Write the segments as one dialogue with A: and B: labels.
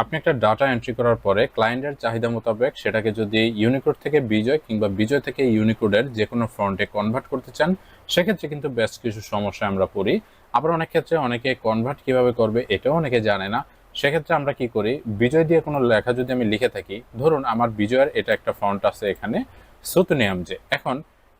A: আপনি একটা data entry করার পরে ক্লায়েন্টের চাহিদা মোতাবেক সেটাকে যদি ইউনিকোড থেকে বিজয় কিংবা বিজয় থেকে ইউনিকোডের যে কোনো ফ্রন্টে কনভার্ট করতে চান, সেক্ষেত্রে কিন্তু বেশ কিছু সমস্যা আমরা পড়ি। আবার অনেক ক্ষেত্রে অনেকে কনভার্ট কীভাবে করবে এটাও অনেকে জানে না। সেক্ষেত্রে আমরা কি করি? বিজয় দিয়ে কোনো লেখা যদি আমি লিখে থাকি, ধরুন আমার বিজয়ের এটা একটা ফন্ট আছে এখানে সুতনিয়াম যে এখন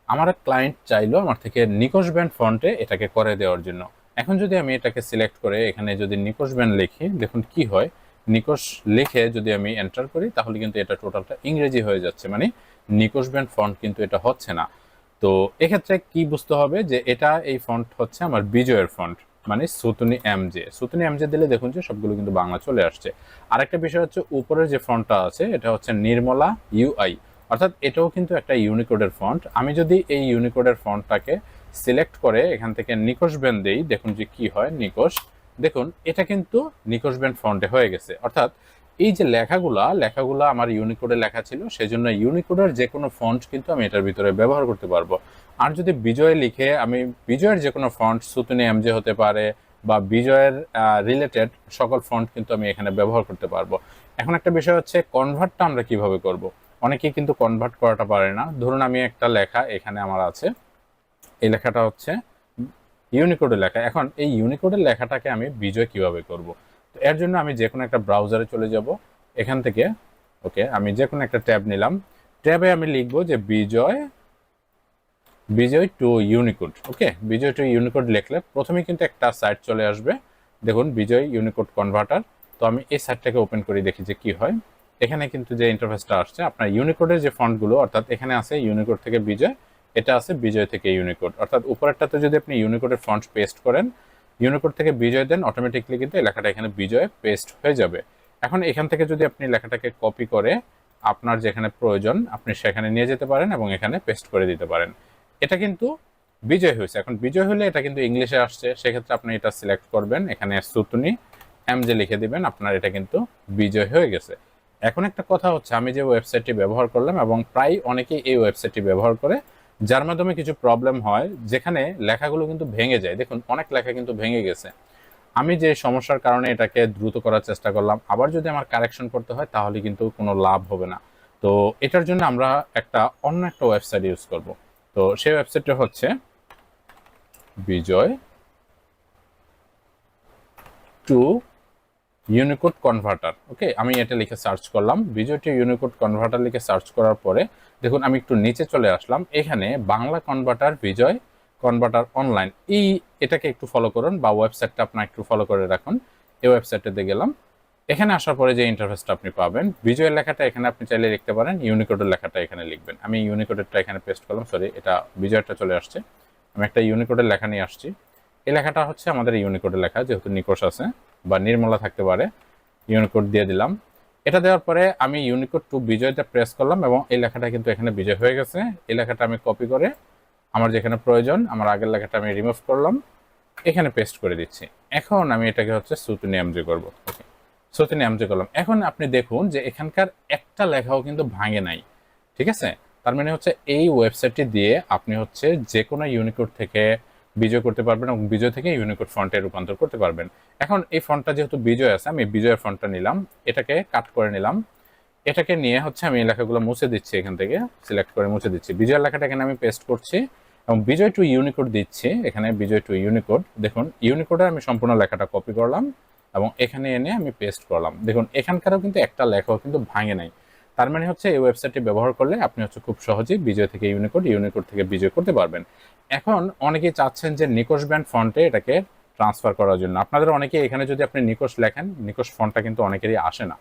A: আমার ক্লায়েন্ট চাইলো আমার থেকে নিকোশ ব্যান্ড ফন্টে এটাকে করে দেওয়ার জন্য। এখন যদি আমি এটাকে সিলেক্ট করে এখানে যদি নিকোশ ব্যান্ড লিখি, দেখুন কি হয় নিকোশ লিখে যদি আমি এন্টার করি, তাহলে কিন্তু এটা টোটালটা ইংরেজি হয়ে যাচ্ছে। মানে নিকোশ ব্যান্ড ফন্ট কিন্তু এটা হচ্ছে না। তো এক্ষেত্রে কি বুঝতে হবে যে এটা এই ফন্ট হচ্ছে আমার বিজয়ের ফন্ট মানে Sutonny M J Sutonny M J দিলে দেখুন যে সবগুলো কিন্তু বাংলা চলে আসছে। আরেকটা বিষয় হচ্ছে উপরের যে ফন্টটা আছে, এটা হচ্ছে নির্মলা ইউআই অর্থাৎ এটাও কিন্তু একটা ইউনিকোডের ফন্ট আমি যদি এই ইউনিকোডের ফন্টটাকে সিলেক্ট করে এখান থেকে নিকোশ ব্যান দেই, দেখুন যে কি হয়, নিকোশ দেখুন, এটা কিন্তু নিকোশ ব্যান্ড ফন্টে হয়ে গেছে। অর্থাৎ এই যে লেখাগুলা লেখাগুলা আমার ইউনিকোডে লেখা ছিল সেই জন্য ইউনিকোডের যে কোনো ফন্ট কিন্তু আমি এটার ভিতরে ব্যবহার করতে পারব। আর যদি বিজয় লিখে আমি, বিজয়ের যে কোনো ফন্ট সুতুনি এমজে হতে পারে, বা বিজয়ের রিলেটেড সকল ফন্ট কিন্তু আমি এখানে ব্যবহার করতে পারব। এখন একটা বিষয় হচ্ছে কনভার্টটা আমরা কীভাবে করব। অনেকেই কিন্তু কনভার্ট করাটা পারে না। ধরুন, আমি একটা লেখা এখানে আমার আছে। এই লেখাটা হচ্ছে ইউনিকোডের লেখা। এখন এই ইউনিকোডের লেখাটাকে আমি বিজয় কীভাবে করব? তো এর জন্য আমি যে কোনো একটা ব্রাউজারে চলে যাব। এখান থেকে, ওকে, আমি যে কোনো একটা ট্যাব নিলাম। ট্যাবে আমি লিখব যে Bijoy Bijoy to Unicode okay? Bijoy to Unicode লিখলে প্রথমে কিন্তু একটা সাইট চলে আসবে। দেখুন, বিজয় ইউনিকোড কনভার্টার তো আমি এই সাইটটাকে ওপেন করে দেখি যে কি হয়। এখানে কিন্তু যে ইন্টারফেসটা আসছে, আপনার ইউনিকোডের যে ফন্টগুলো অর্থাৎ এখানে আছে ইউনিকোড থেকে বিজয় এটা আছে বিজয় থেকে ইউনিকোড অর্থাৎ উপরেরটাতে যদি আপনি ইউনিকোডের ফন্ট পেস্ট করেন ইউনিকোড থেকে বিজয় দেন অটোমেটিকলি কিন্তু এই লেখাটা এখানে বিজয় পেস্ট হয়ে যাবে। এখন এখান থেকে যদি আপনি লেখাটাকে কপি করে আপনার যেখানে প্রয়োজন, আপনি সেখানে নিয়ে যেতে পারেন এবং এখানে পেস্ট করে দিতে পারেন। এটা কিন্তু বিজয় হয়েছে। এখন বিজয় হলে এটা কিন্তু ইংলিশে আসছে। সেক্ষেত্রে আপনি এটা সিলেক্ট করবেন। এখানে সুতুনি এম যে লিখে দিবেন, আপনার এটা কিন্তু বিজয় হয়ে গেছে। এখন একটা কথা হচ্ছে, আমি যে ওয়েবসাইটটি ব্যবহার করলাম এবং প্রায় অনেকেই এই ওয়েবসাইটটি ব্যবহার করে যার মাধ্যমে কিছু প্রবলেম হয়, যেখানে লেখাগুলো কিন্তু ভেঙে যায়। দেখুন, অনেক লেখা কিন্তু ভেঙে গেছে। আমি যে সমস্যার কারণে এটাকে দ্রুত করার চেষ্টা করলাম, আবার যদি আমার কারেকশন করতে হয়, তাহলে কিন্তু কোনো লাভ হবে না। তো এটার জন্য আমরা একটা অন্য একটা ওয়েবসাইট ইউজ করব। তো সেই ওয়েবসাইটটা হচ্ছে Bijoy to Unicode converter okay আমি এটা লিখে সার্চ করলাম। বিজয় টু ইউনিকোড কনভার্টার লিখে সার্চ করার পরে, দেখুন, আমি একটু নিচে চলে আসলাম। এখানে Bangla converter Bijoy converter online এই এটাকে একটু ফলো করুন বা ওয়েবসাইটটা আপনার একটু ফলো করে রাখুন। এই ওয়েবসাইটটাতে গেলাম। এখানে আসার পরে যে ইন্টারফেসটা আপনি পাবেন বিজয়ের লেখাটা এখানে আপনি চাইলে লিখতে পারেন ইউনিকোডের লেখাটা এখানে লিখবেন। আমি ইউনিকোডেরটা এখানে পেস্ট করলাম সরি এটা বিজয়টা চলে আসছে। আমি একটা ইউনিকোডের লেখা নিয়ে আসছি। এই লেখাটা হচ্ছে আমাদের ইউনিকোডের লেখা, যেহেতু নিকোষ আছে। বা নির্মলা থাকতে পারে ইউনিকোড দিয়ে দিলাম। এটা দেওয়ার পরে আমি ইউনিকোড টু বিজয়টা প্রেস করলাম এবং এই লেখাটা কিন্তু এখানে বিজয় হয়ে গেছে। এই লেখাটা আমি কপি করে আমার যেখানে প্রয়োজন, আমার আগের লেখাটা আমি রিমুভ করলাম। এখানে পেস্ট করে দিচ্ছি। এখন আমি এটাকে হচ্ছে সুতুনি এমজি করব। ওকে সুতুনি এমজি করলাম। এখন আপনি দেখুন যে এখানকার একটা লেখাও কিন্তু ভাঙে নাই। ঠিক আছে? তার মানে হচ্ছে এই ওয়েবসাইটটি দিয়ে আপনি হচ্ছে যে কোনো ইউনিকোড থেকে বিজয় করতে পারবেন এবং বিজয় থেকে ইউনিকোড ফন্টে রূপান্তর করতে পারবেন। এখন এই ফন্টটা যেহেতু বিজয় আছে, আমি বিজয়ের ফন্টটা নিলাম, এটাকে কাট করে নিলাম। এটাকে নিয়ে হচ্ছে আমি এই লেখাগুলো মুছে দিচ্ছি এখান থেকে সিলেক্ট করে মুছে দিচ্ছি। বিজয়ের লেখাটা এখানে আমি পেস্ট করছি এবং বিজয় টু ইউনিকোড দিচ্ছি, এখানে বিজয় টু ইউনিকোড দেখুন ইউনিকোডে আমি সম্পূর্ণ লেখাটা কপি করলাম এবং এখানে এনে আমি পেস্ট করলাম। দেখুন, এখানকারও কিন্তু একটা লেখাও কিন্তু ভাঙে নাই। তার মানে হচ্ছে এই ওয়েবসাইটটি ব্যবহার করলে আপনি হচ্ছে খুব সহজেই বিজয় থেকে ইউনিকোড ইউনিকোড থেকে বিজয় করতে পারবেন। এখন অনেকেই চাচ্ছেন যে নিকোশ ব্যান্ড ফন্টে এটাকে ট্রান্সফার করার জন্য। আপনাদের অনেকে এখানে যদি আপনি নিকোশ লেখেন নিকোশ ফন্টটা কিন্তু অনেকেরই আসে না।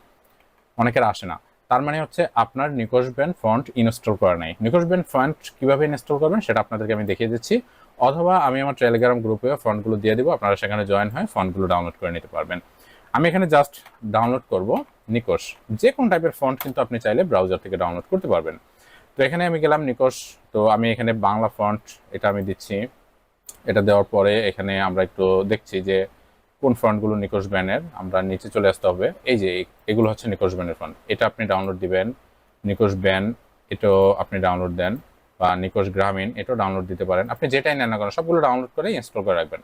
A: অনেকের আসে না। তার মানে হচ্ছে আপনার নিকোশ ব্যান্ড ফন্ট ইনস্টল করা নাই। নিকোশ ব্যান্ড ফন্ট কীভাবে ইনস্টল করবেন সেটা আপনাদেরকে আমি দেখিয়ে দিচ্ছি। অথবা আমি আমার টেলিগ্রাম গ্রুপেও ফন্টগুলো দিয়ে দিব। আপনারা সেখানে জয়েন হয়ে ফন্টগুলো ডাউনলোড করে নিতে পারবেন। আমি এখানে জাস্ট ডাউনলোড করব। নিকোশ। যে কোনো টাইপের ফন্ট কিন্তু আপনি চাইলে ব্রাউজার থেকে ডাউনলোড করতে পারবেন। তো এখানে আমি গেলাম নিকোশ। তো আমি এখানে বাংলা ফন্ট এটা আমি দিচ্ছি। এটা দেওয়ার পরে এখানে আমরা একটু দেখছি যে কোন ফন্টগুলো নিকোশ ব্যানের। আমরা নিচে চলে আসতে হবে। এই যে এগুলো হচ্ছে নিকোশ ব্যানের ফন্ট এটা আপনি ডাউনলোড দিবেন। নিকোশ ব্যান, এটাও আপনি ডাউনলোড দেন। বা নিকোশ গ্রামীণ, এটাও ডাউনলোড দিতে পারেন। আপনি যেটাই নেন না করেন সবগুলো ডাউনলোড করে ইনস্টল করে রাখবেন।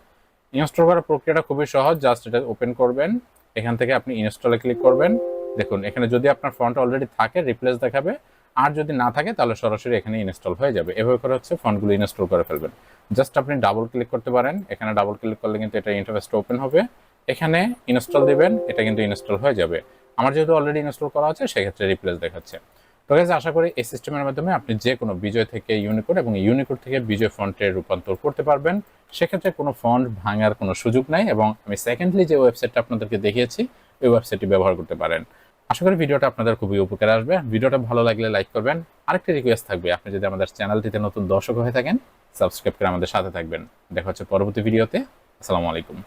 A: ইনস্টল করার প্রক্রিয়াটা খুবই সহজ। জাস্ট এটা ওপেন করবেন। এখান থেকে আপনি ইনস্টলে ক্লিক করবেন। দেখুন এখানে যদি আপনার ফন্ট অলরেডি থাকে রিপ্লেস দেখাবে। আর যদি না থাকে তাহলে সরাসরি এখানে ইনস্টল হয়ে যাবে। এভাবে করে হচ্ছে ফন্টগুলো ইনস্টল করে ফেলবেন। জাস্ট আপনি ডাবল ক্লিক করতে পারেন। এখানে ডাবল ক্লিক করলে কিন্তু এটা ইন্টারফেসটা ওপেন হবে। এখানে ইনস্টল দিবেন এটা কিন্তু ইনস্টল হয়ে যাবে। আমার যেহেতু অলরেডি ইনস্টল করা আছে সেক্ষেত্রে রিপ্লেস দেখাচ্ছে। তো guys, আশা করি এই সিস্টেমের মাধ্যমে আপনি যে কোনো বিজয় থেকে ইউনিকোড এবং ইউনিকোড থেকে বিজয় ফন্টে রূপান্তর করতে পারবেন। সেক্ষেত্রে কোনো ফন্ট ভাঙার কোনো সুযোগ নাই এবং আমি সেকেন্ডলি যে ওয়েবসাইটটা আপনাদেরকে দেখিয়েছি ওই ওয়েবসাইটটি ব্যবহার করতে পারেন। আশা করি ভিডিওটা আপনাদের খুবই উপকার আসবে। ভিডিওটা ভালো লাগলে লাইক করবেন। আরেকটি রিকোয়েস্ট থাকবে, আপনি যদি আমাদের চ্যানেলটিতে নতুন দর্শক হয়ে থাকেন সাবস্ক্রাইব করে আমাদের সাথে থাকবেন। দেখা হচ্ছে পরবর্তী ভিডিওতে। আসসালামু আলাইকুম।